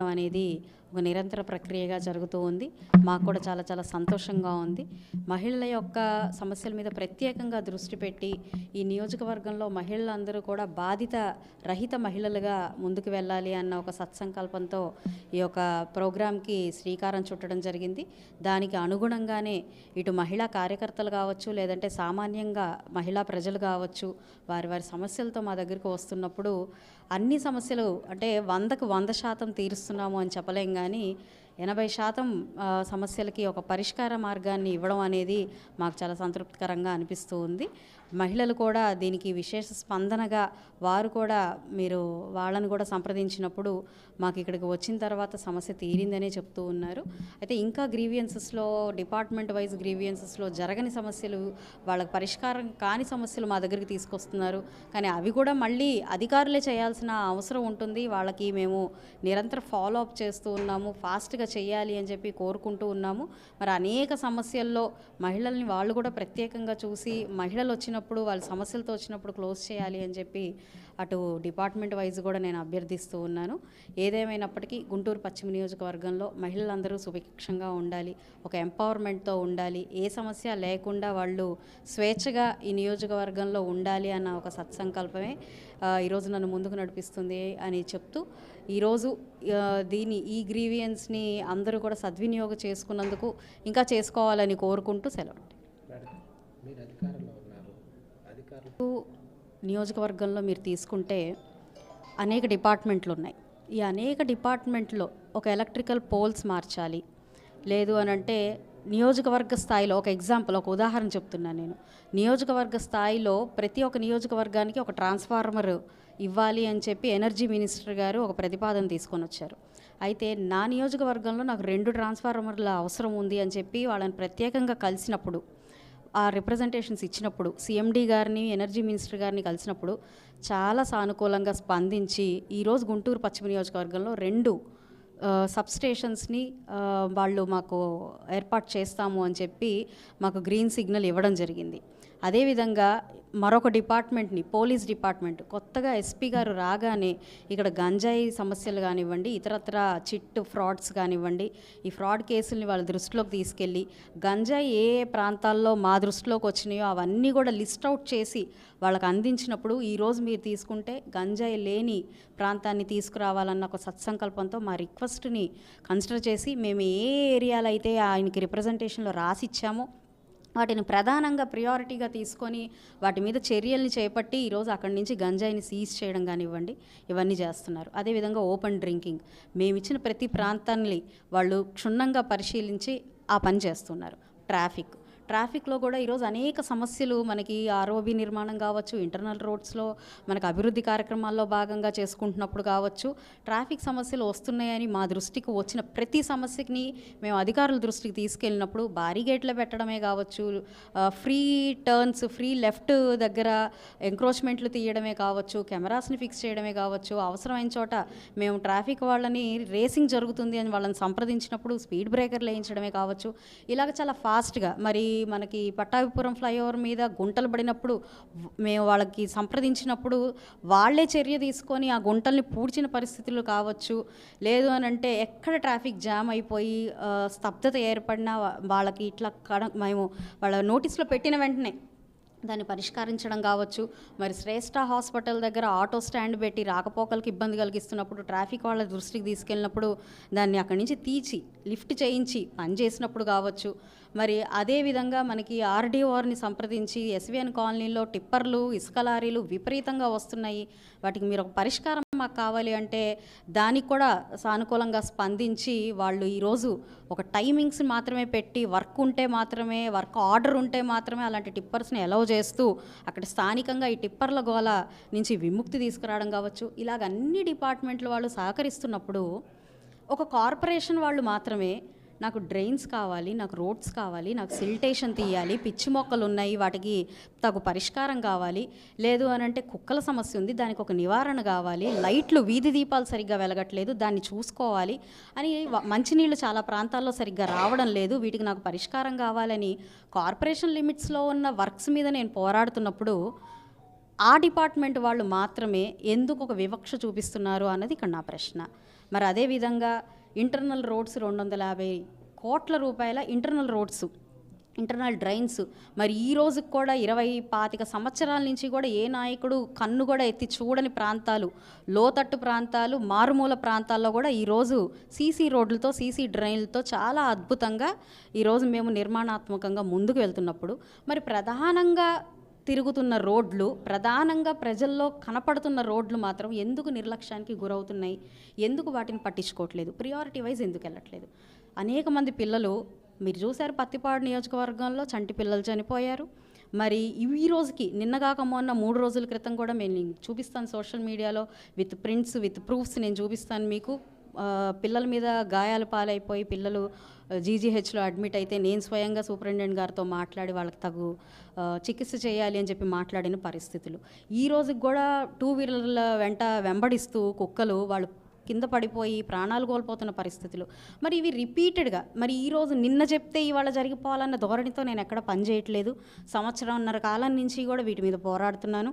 అనేది ఒక నిరంతర ప్రక్రియగా జరుగుతూ ఉంది. మాకు కూడా చాలా చాలా సంతోషంగా ఉంది. మహిళల యొక్క సమస్యల మీద ప్రత్యేకంగా దృష్టి పెట్టి ఈ నియోజకవర్గంలో మహిళలందరూ కూడా బాధిత రహిత మహిళలుగా ముందుకు వెళ్ళాలి అన్న ఒక సత్సంకల్పంతో ఈ యొక్క ప్రోగ్రాంకి శ్రీకారం చుట్టడం జరిగింది. దానికి అనుగుణంగానే ఇటు మహిళా కార్యకర్తలు కావచ్చు లేదంటే సామాన్యంగా మహిళా ప్రజలు కావచ్చు వారి వారి సమస్యలతో మా దగ్గరికి వస్తున్నప్పుడు అన్ని సమస్యలు అంటే వందకు వంద శాతం తీరుస్తున్నాము అని చెప్పలేం కానీ కానీ ఎనభై శాతం సమస్యలకి ఒక పరిష్కార మార్గాన్ని ఇవ్వడం అనేది మాకు చాలా సంతృప్తికరంగా అనిపిస్తూ ఉంది. మహిళలు కూడా దీనికి విశేష స్పందనగా వారు కూడా మీరు వాళ్ళని కూడా సంప్రదించినప్పుడు మాకు ఇక్కడికి వచ్చిన తర్వాత సమస్య తీరిందనే చెప్తూ ఉన్నారు. అయితే ఇంకా గ్రీవియన్సెస్లో డిపార్ట్మెంట్ వైజ్ గ్రీవియన్సెస్లో జరగని సమస్యలు వాళ్ళకి పరిష్కారం కాని సమస్యలు మా దగ్గరికి తీసుకొస్తున్నారు. కానీ అవి కూడా మళ్ళీ అధికారులే చేయాల్సిన అవసరం ఉంటుంది. వాళ్ళకి మేము నిరంతర ఫాలో అప్ చేస్తూ ఉన్నాము. ఫాస్ట్గా చేయాలి అని చెప్పి కోరుకుంటూ ఉన్నాము. మరి అనేక సమస్యల్లో మహిళల్ని వాళ్ళు కూడా ప్రత్యేకంగా చూసి మహిళలు వచ్చిన వచ్చినప్పుడు వాళ్ళ సమస్యలతో వచ్చినప్పుడు క్లోజ్ చేయాలి అని చెప్పి అటు డిపార్ట్మెంట్ వైజ్ కూడా నేను అభ్యర్థిస్తూ ఉన్నాను. ఏదేమైనప్పటికీ గుంటూరు పశ్చిమ నియోజకవర్గంలో మహిళలందరూ సుభిక్షంగా ఉండాలి ఒక ఎంపవర్మెంట్తో ఉండాలి. ఏ సమస్య లేకుండా వాళ్ళు స్వేచ్ఛగా ఈ నియోజకవర్గంలో ఉండాలి అన్న ఒక సత్సంకల్పమే ఈరోజు నన్ను ముందుకు నడిపిస్తుంది అని చెప్తూ ఈరోజు దీని ఈ గ్రీవియన్స్ని అందరూ కూడా సద్వినియోగం చేసుకున్నందుకు ఇంకా చేసుకోవాలని కోరుకుంటూ సెలవు మేడం మీరు అధికారంలో ఉన్నారు అధికారులు? నియోజకవర్గంలో మీరు తీసుకుంటే అనేక డిపార్ట్మెంట్లు ఉన్నాయి ఈ అనేక డిపార్ట్మెంట్లో ఒక ఎలక్ట్రికల్ పోల్స్ మార్చాలి. లేదు అని అంటే నియోజకవర్గ స్థాయిలో ఒక ఎగ్జాంపుల్ ఒక ఉదాహరణ చెప్తున్నాను నేను. నియోజకవర్గ స్థాయిలో ప్రతి ఒక్క నియోజకవర్గానికి ఒక ట్రాన్స్ఫార్మర్ ఇవ్వాలి అని చెప్పి ఎనర్జీ మినిస్టర్ గారు ఒక ప్రతిపాదన తీసుకొని వచ్చారు. అయితే నా నియోజకవర్గంలో నాకు రెండు ట్రాన్స్ఫార్మర్ల అవసరం ఉంది అని చెప్పి వాళ్ళని ప్రత్యేకంగా కలిసినప్పుడు ఆ రిప్రజెంటేషన్స్ ఇచ్చినప్పుడు సీఎండీ గారిని ఎనర్జీ మినిస్టర్ గారిని కలిసినప్పుడు చాలా సానుకూలంగా స్పందించి ఈరోజు గుంటూరు పశ్చిమ నియోజకవర్గంలో రెండు సబ్ స్టేషన్స్ని వాళ్ళు మాకు ఏర్పాటు చేస్తాము అని చెప్పి మాకు గ్రీన్ సిగ్నల్ ఇవ్వడం జరిగింది. అదేవిధంగా మరొక డిపార్ట్మెంట్ని పోలీస్ డిపార్ట్మెంట్. కొత్తగా ఎస్పీ గారు రాగానే ఇక్కడ గంజాయి సమస్యలు కానివ్వండి ఇతరత్ర చిట్ ఫ్రాడ్స్ కానివ్వండి ఈ ఫ్రాడ్ కేసుల్ని వాళ్ళ దృష్టిలోకి తీసుకెళ్ళి గంజాయి ఏ ఏ ప్రాంతాల్లో మా దృష్టిలోకి వచ్చినాయో అవన్నీ కూడా లిస్ట్ అవుట్ చేసి వాళ్ళకి అందించినప్పుడు ఈరోజు మీరు తీసుకుంటే గంజాయి లేని ప్రాంతాన్ని తీసుకురావాలన్న ఒక సత్సంకల్పంతో మా రిక్వెస్ట్ని కన్సిడర్ చేసి మేము ఏ ఏరియాలో అయితే ఆయనకి రిప్రజెంటేషన్లో రాసిచ్చామో వాటిని ప్రధానంగా ప్రియారిటీగా తీసుకొని వాటి మీద చర్యల్ని చేపట్టి ఈరోజు అక్కడి నుంచి గంజాయిని సీజ్ చేయడం కానివ్వండి ఇవన్నీ చేస్తున్నారు. అదేవిధంగా ఓపెన్ డ్రింకింగ్ మేము ఇచ్చిన ప్రతి ప్రాంతాన్ని వాళ్ళు క్షుణ్ణంగా పరిశీలించి ఆ పని చేస్తున్నారు. ట్రాఫిక్ ట్రాఫిక్లో కూడా ఈరోజు అనేక సమస్యలు మనకి ఆర్ఓబి నిర్మాణం కావచ్చు ఇంటర్నల్ రోడ్స్లో మనకు అభివృద్ధి కార్యక్రమాల్లో భాగంగా చేసుకుంటున్నప్పుడు కావచ్చు ట్రాఫిక్ సమస్యలు వస్తున్నాయని మా దృష్టికి వచ్చిన ప్రతి సమస్యని మేము అధికారుల దృష్టికి తీసుకెళ్ళినప్పుడు బారీగేట్లు పెట్టడమే కావచ్చు ఫ్రీ టర్న్స్ ఫ్రీ లెఫ్ట్ దగ్గర ఎంక్రోచ్మెంట్లు తీయడమే కావచ్చు కెమెరాస్ని ఫిక్స్ చేయడమే కావచ్చు అవసరమైన చోట మేము ట్రాఫిక్ వాళ్ళని రేసింగ్ జరుగుతుంది అని వాళ్ళని సంప్రదించినప్పుడు స్పీడ్ బ్రేకర్లు వేయించడమే కావచ్చు. ఇలాగ చాలా ఫాస్ట్గా మరి మనకి పట్టాభిపురం ఫ్లైఓవర్ మీద గుంటలు పడినప్పుడు మేము వాళ్ళకి సంప్రదించినప్పుడు వాళ్ళే చర్య తీసుకొని ఆ గుంటల్ని పూడ్చిన పరిస్థితులు కావచ్చు. లేదు అని అంటే ఎక్కడ ట్రాఫిక్ జామ్ అయిపోయి స్తబ్దత ఏర్పడినా వాళ్ళకి ఇట్లా కడ మేము వాళ్ళ నోటీసులో పెట్టిన వెంటనే దాన్ని పరిష్కరించడం కావచ్చు. మరి శ్రేష్ఠ హాస్పిటల్ దగ్గర ఆటో స్టాండ్ పెట్టి రాకపోకలకు ఇబ్బంది కలిగిస్తున్నప్పుడు ట్రాఫిక్ వాళ్ళ దృష్టికి తీసుకెళ్ళినప్పుడు దాన్ని అక్కడి నుంచి తీసి లిఫ్ట్ చేయించి పని చేసినప్పుడు కావచ్చు. మరి అదేవిధంగా మనకి ఆర్డీఓఆర్ని సంప్రదించి ఎస్విఎన్ కాలనీలో టిప్పర్లు ఇసుక లారీలు విపరీతంగా వస్తున్నాయి. వాటికి మీరు ఒక పరిష్కారం మాకు కావాలి అంటే దానికి కూడా సానుకూలంగా స్పందించి వాళ్ళు ఈరోజు ఒక టైమింగ్స్ మాత్రమే పెట్టి వర్క్ ఉంటే మాత్రమే వర్క్ ఆర్డర్ ఉంటే మాత్రమే అలాంటి టిప్పర్స్ని అలౌ చేస్తూ అక్కడ స్థానికంగా ఈ టిప్పర్ల గోల నుంచి విముక్తి తీసుకురావడం కావచ్చు. ఇలాగ అన్ని డిపార్ట్మెంట్లు వాళ్ళు సహకరిస్తున్నప్పుడు ఒక కార్పొరేషన్ వాళ్ళు మాత్రమే నాకు డ్రైన్స్ కావాలి నాకు రోడ్స్ కావాలి నాకు సిల్టేషన్ తీయాలి పిచ్చి మొక్కలు ఉన్నాయి వాటికి తగు పరిష్కారం కావాలి. లేదు అని అంటే కుక్కల సమస్య ఉంది దానికి ఒక నివారణ కావాలి. లైట్లు వీధి దీపాలు సరిగ్గా వెలగట్లేదు దాన్ని చూసుకోవాలి అని మంచినీళ్ళు చాలా ప్రాంతాల్లో సరిగ్గా రావడం లేదు వీటికి నాకు పరిష్కారం కావాలని కార్పొరేషన్ లిమిట్స్లో ఉన్న వర్క్స్ మీద నేను పోరాడుతున్నప్పుడు ఆ డిపార్ట్మెంట్ వాళ్ళు మాత్రమే ఎందుకు ఒక వివక్ష చూపిస్తున్నారు అన్నది ఇక్కడ నా ప్రశ్న. మరి అదేవిధంగా ఇంటర్నల్ రోడ్స్ రెండు వందల యాభై కోట్ల రూపాయల ఇంటర్నల్ రోడ్స్ ఇంటర్నల్ డ్రైన్స్. మరి ఈ రోజుకి కూడా ఇరవై పాతిక సంవత్సరాల నుంచి కూడా ఏ నాయకుడు కన్ను కూడా ఎత్తి చూడని ప్రాంతాలు లోతట్టు ప్రాంతాలు మారుమూల ప్రాంతాల్లో కూడా ఈరోజు సీసీ రోడ్లతో సీసీ డ్రైన్లతో చాలా అద్భుతంగా ఈరోజు మేము నిర్మాణాత్మకంగా ముందుకు వెళ్తున్నప్పుడు. మరి ప్రధానంగా తిరుగుతున్న రోడ్లు ప్రధానంగా ప్రజల్లో కనపడుతున్న రోడ్లు మాత్రం ఎందుకు నిర్లక్ష్యానికి గురవుతున్నాయి? ఎందుకు వాటిని పట్టించుకోవట్లేదు? ప్రియారిటీ వైజ్ ఎందుకు వెళ్ళట్లేదు? అనేక మంది పిల్లలు మీరు చూశారు పత్తిపాడు నియోజకవర్గంలో చంటి పిల్లలు చనిపోయారు. మరి ఈ రోజుకి నిన్నగాక మొన్న మూడు రోజుల క్రితం కూడా నేను చూపిస్తాను సోషల్ మీడియాలో విత్ ప్రింట్స్ విత్ ప్రూఫ్స్ నేను చూపిస్తాను మీకు. పిల్లల మీద గాయాలు పాలైపోయి పిల్లలు జీజీహెచ్లో అడ్మిట్ అయితే నేను స్వయంగా సూపరింటెండెంట్ గారితో మాట్లాడి వాళ్ళకి తగు చికిత్స చేయాలి అని చెప్పి మాట్లాడిన పరిస్థితులు. ఈ రోజుకి కూడా టూ వీలర్ల వెంట వెంబడిస్తూ కుక్కలు వాళ్ళు కింద పడిపోయి ప్రాణాలు కోల్పోతున్న పరిస్థితులు. మరి ఇవి రిపీటెడ్గా మరి ఈరోజు నిన్న చెప్తే ఇవాళ జరిగిపోవాలన్న ధోరణితో నేను ఎక్కడ పనిచేయట్లేదు సంవత్సరంన్నర కాలం నుంచి కూడా వీటి మీద పోరాడుతున్నాను.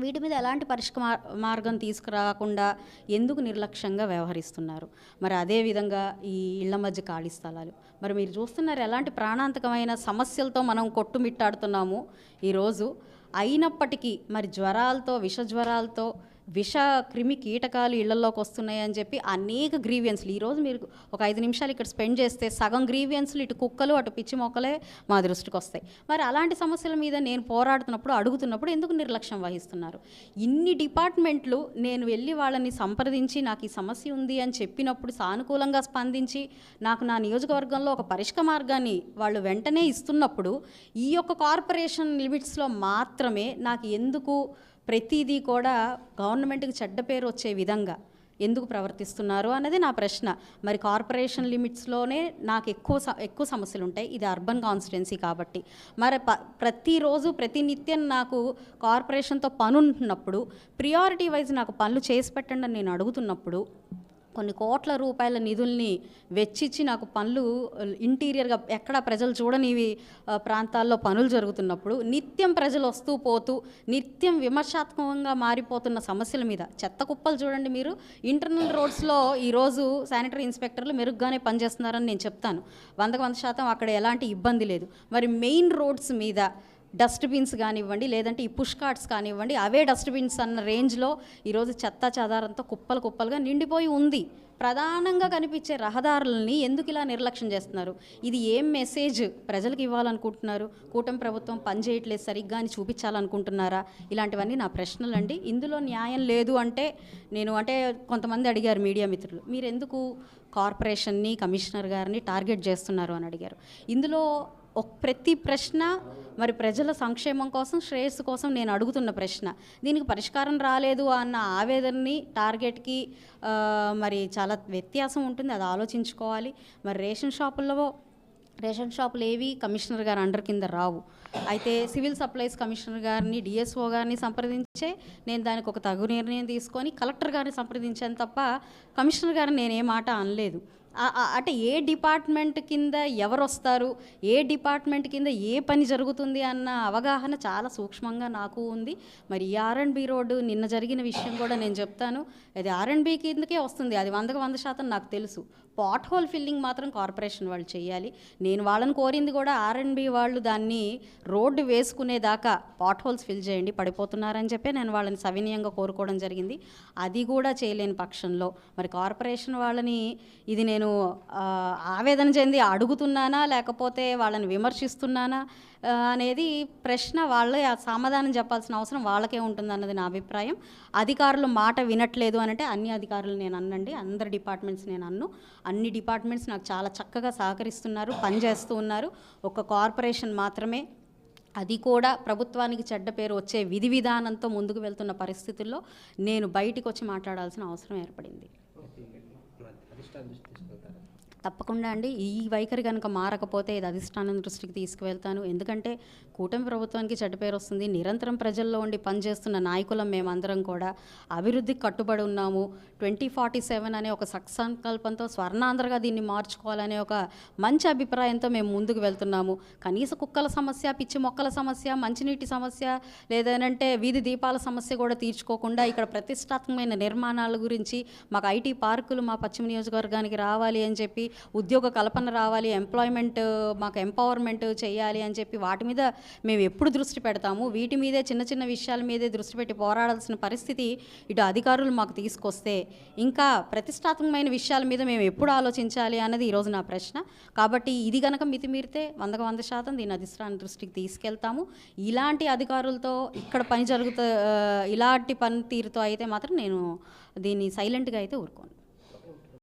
వీటి మీద ఎలాంటి పరిష్కార మార్గం తీసుకురాకుండా ఎందుకు నిర్లక్ష్యంగా వ్యవహరిస్తున్నారు? మరి అదేవిధంగా ఈ ఇళ్ళ మధ్య ఖాళీ స్థలాలు. మరి మీరు చూస్తున్నారు ఎలాంటి ప్రాణాంతకమైన సమస్యలతో మనం కొట్టుమిట్టాడుతున్నాము. ఈరోజు అయినప్పటికీ మరి జ్వరాలతో విష జ్వరాలతో విష క్రిమి కీటకాలు ఇళ్ళలోకి వస్తున్నాయని చెప్పి అనేక గ్రీవియన్స్లు. ఈరోజు మీరు ఒక ఐదు నిమిషాలు ఇక్కడ స్పెండ్ చేస్తే సగం గ్రీవియన్స్లు ఇటు కుక్కలు అటు పిచ్చి మొక్కలే మా దృష్టికి వస్తాయి. మరి అలాంటి సమస్యల మీద నేను పోరాడుతున్నప్పుడు అడుగుతున్నప్పుడు ఎందుకు నిర్లక్ష్యం వహిస్తున్నారు? ఇన్ని డిపార్ట్మెంట్లు నేను వెళ్ళి వాళ్ళని సంప్రదించి నాకు ఈ సమస్య ఉంది అని చెప్పినప్పుడు సానుకూలంగా స్పందించి నాకు నా నియోజకవర్గంలో ఒక పరిష్క మార్గాన్ని వాళ్ళు వెంటనే ఇస్తున్నప్పుడు ఈ యొక్క కార్పొరేషన్ లిమిట్స్లో మాత్రమే నాకు ఎందుకు ప్రతిదీ కూడా గవర్నమెంట్కి చెడ్డ పేరు వచ్చే విధంగా ఎందుకు ప్రవర్తిస్తున్నారు అన్నది నా ప్రశ్న. మరి కార్పొరేషన్ లిమిట్స్లోనే నాకు ఎక్కువ స- ఎక్కువ సమస్యలు ఉంటాయి ఇది అర్బన్ కాన్స్టిట్యున్సీ కాబట్టి. మరి ప ప్రతిరోజు ప్రతినిత్యం నాకు కార్పొరేషన్తో పనుంటున్నప్పుడు ప్రియారిటీ వైజ్ నాకు పనులు చేసి పెట్టండి అని నేను అడుగుతున్నప్పుడు కొన్ని కోట్ల రూపాయల నిధుల్ని వెచ్చిచ్చి నాకు పనులు ఇంటీరియర్గా ఎక్కడ ప్రజలు చూడనివి ప్రాంతాల్లో పనులు జరుగుతున్నప్పుడు నిత్యం ప్రజలు వస్తూ పోతూ నిత్యం విమర్శాత్మకంగా మారిపోతున్న సమస్యల మీద. చెత్త కుప్పలు చూడండి మీరు. ఇంటర్నల్ రోడ్స్లో ఈరోజు శానిటరీ ఇన్స్పెక్టర్లు మెరుగ్గానే పనిచేస్తున్నారని నేను చెప్తాను. వందకు వంద శాతం అక్కడ ఎలాంటి ఇబ్బంది లేదు. మరి మెయిన్ రోడ్స్ మీద డస్ట్బిన్స్ కానివ్వండి లేదంటే ఈ పుష్ కార్ట్స్ కానివ్వండి అవే డస్ట్బిన్స్ అన్న రేంజ్లో ఈరోజు చెత్త చెదారంతో కుప్పలు కుప్పలుగా నిండిపోయి ఉంది. ప్రధానంగా కనిపించే రహదారులని ఎందుకు ఇలా నిర్లక్ష్యం చేస్తున్నారు? ఇది ఏం మెసేజ్ ప్రజలకు ఇవ్వాలనుకుంటున్నారు? కూటమి ప్రభుత్వం పనిచేయట్లేదు సరిగ్గా అని చూపించాలనుకుంటున్నారా? ఇలాంటివన్నీ నా ప్రశ్నలు అండి ఇందులో న్యాయం లేదు అంటే నేను అంటే కొంతమంది అడిగారు మీడియా మిత్రులు మీరు ఎందుకు కార్పొరేషన్ని కమిషనర్ గారిని టార్గెట్ చేస్తున్నారు? అని అడిగారు. ఇందులో ప్రతి ప్రశ్న మరి ప్రజల సంక్షేమం కోసం శ్రేయస్సు కోసం నేను అడుగుతున్న ప్రశ్న. దీనికి పరిష్కారం రాలేదు అన్న ఆవేదనని టార్గెట్కి మరి చాలా వ్యత్యాసం ఉంటుంది. అది ఆలోచించుకోవాలి. మరి రేషన్ షాపుల్లో రేషన్ షాపులు ఏవి కమిషనర్ గారు అండర్ కింద రావు. అయితే సివిల్ సప్లైస్ కమిషనర్ గారిని డిఎస్ఓ గారిని సంప్రదించే నేను దానికి ఒక తగు నిర్ణయం తీసుకొని కలెక్టర్ గారిని సంప్రదించాను తప్ప కమిషనర్ గారిని నేను ఏ మాట అనలేదు. అంటే ఏ డిపార్ట్మెంట్ కింద ఎవరు వస్తారు ఏ డిపార్ట్మెంట్ కింద ఏ పని జరుగుతుంది అన్న అవగాహన చాలా సూక్ష్మంగా నాకు ఉంది. మరి ఈ ఆర్ఎండ్బి రోడ్డు నిన్న జరిగిన విషయం కూడా నేను చెప్తాను. అది ఆర్ఎండ్బి కిందకే వస్తుంది. అది వందకు వంద శాతం నాకు తెలుసు. పాట్ హోల్ ఫిల్లింగ్ మాత్రం కార్పొరేషన్ వాళ్ళు చేయాలి. నేను వాళ్ళని కోరింది కూడా ఆర్ఎండ్బి వాళ్ళు దాన్ని రోడ్డు వేసుకునేదాకా పాట్ హోల్స్ ఫిల్ చేయండి పడిపోతున్నారని చెప్పి నేను వాళ్ళని సవినీయంగా కోరుకోవడం జరిగింది. అది కూడా చేయలేని పక్షంలో. మరి కార్పొరేషన్ వాళ్ళని ఇది నేను ఆవేదన చెంది అడుగుతున్నానా లేకపోతే వాళ్ళని విమర్శిస్తున్నానా అనేది ప్రశ్న వాళ్ళే ఆ సమాధానం చెప్పాల్సిన అవసరం వాళ్ళకే ఉంటుంది అన్నది నా అభిప్రాయం. అధికారులు మాట వినట్లేదు అనంటే అంటే అన్ని అధికారులు నేను అన్నండి. అందరి డిపార్ట్మెంట్స్ నేను అన్ను. అన్ని డిపార్ట్మెంట్స్ నాకు చాలా చక్కగా సహకరిస్తున్నారు పనిచేస్తూ ఉన్నారు. ఒక కార్పొరేషన్ మాత్రమే. అది కూడా ప్రభుత్వానికి చెడ్డ పేరు వచ్చే విధి విధానంతో ముందుకు వెళ్తున్న పరిస్థితుల్లో నేను బయటికి వచ్చి మాట్లాడాల్సిన అవసరం ఏర్పడింది. తప్పకుండా అండి. ఈ వైఖరి కనుక మారకపోతే ఇది అధిష్టానం దృష్టికి తీసుకువెళ్తాను. ఎందుకంటే కూటమి ప్రభుత్వానికి చెడ్డ పేరు వస్తుంది. నిరంతరం ప్రజల్లో ఉండి పనిచేస్తున్న నాయకులం మేమందరం కూడా అభివృద్ధికి కట్టుబడి ఉన్నాము. ట్వంటీ ఫార్టీ సెవెన్ అనే ఒక సత్సంకల్పంతో స్వర్ణాంధ్రగా దీన్ని మార్చుకోవాలనే ఒక మంచి అభిప్రాయంతో మేము ముందుకు వెళ్తున్నాము. కనీస కుక్కల సమస్య పిచ్చి మొక్కల సమస్య మంచినీటి సమస్య లేదనంటే వీధి దీపాల సమస్య కూడా తీర్చుకోకుండా ఇక్కడ ప్రతిష్టాత్మకమైన నిర్మాణాల గురించి మాకు ఐటీ పార్కులు మా పశ్చిమ నియోజకవర్గానికి రావాలి అని చెప్పి ఉద్యోగ కల్పన రావాలి ఎంప్లాయ్మెంట్ మాకు ఎంపవర్మెంట్ చేయాలి అని చెప్పి వాటి మీద మేము ఎప్పుడు దృష్టి పెడతాము. వీటి మీదే చిన్న చిన్న విషయాల మీదే దృష్టి పెట్టి పోరాడాల్సిన పరిస్థితి ఇటు అధికారులు మాకు తీసుకొస్తే ఇంకా ప్రతిష్టాత్మకమైన విషయాల మీద మేము ఎప్పుడు ఆలోచించాలి అన్నది ఈరోజు నా ప్రశ్న. కాబట్టి ఇది కనుక మితిమీరితే వందకు వంద శాతం దీని అధిష్టాన దృష్టికి తీసుకెళ్తాము. ఇలాంటి అధికారులతో ఇక్కడ పని జరుగుతా ఇలాంటి పని తీరుతో అయితే మాత్రం నేను దీన్ని సైలెంట్గా అయితే ఊరుకోను.